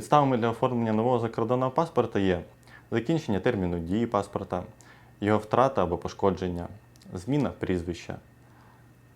Підставами для оформлення нового закордонного паспорта є закінчення терміну дії паспорта, його втрата або пошкодження, зміна прізвища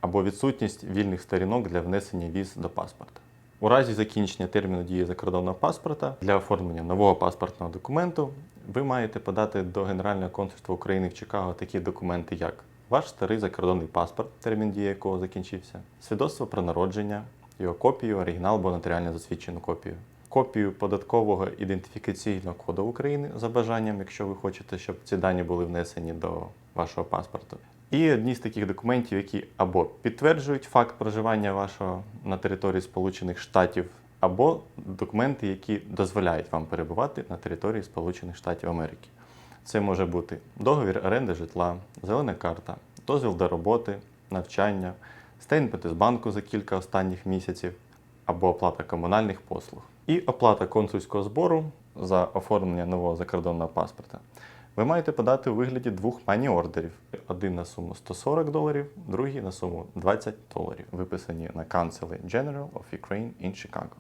або відсутність вільних сторінок для внесення віз до паспорта. У разі закінчення терміну дії закордонного паспорта для оформлення нового паспортного документу ви маєте подати до Генерального консульства України в Чикаго такі документи, як ваш старий закордонний паспорт, термін дії якого закінчився, свідоцтво про народження, його копію, оригінал або нотаріально засвідчену копію, копію податкового ідентифікаційного коду України за бажанням, якщо ви хочете, щоб ці дані були внесені до вашого паспорту. І одні з таких документів, які або підтверджують факт проживання вашого на території Сполучених Штатів, або документи, які дозволяють вам перебувати на території Сполучених Штатів Америки. Це може бути договір оренди житла, зелена карта, дозвіл до роботи, навчання, стейнпети з банку за кілька останніх місяців або оплата комунальних послуг. І оплата консульського збору за оформлення нового закордонного паспорта. Ви маєте подати у вигляді двох мані-ордерів: один на суму 140 доларів, другий на суму 20 доларів, виписані на Council General of Ukraine in Chicago.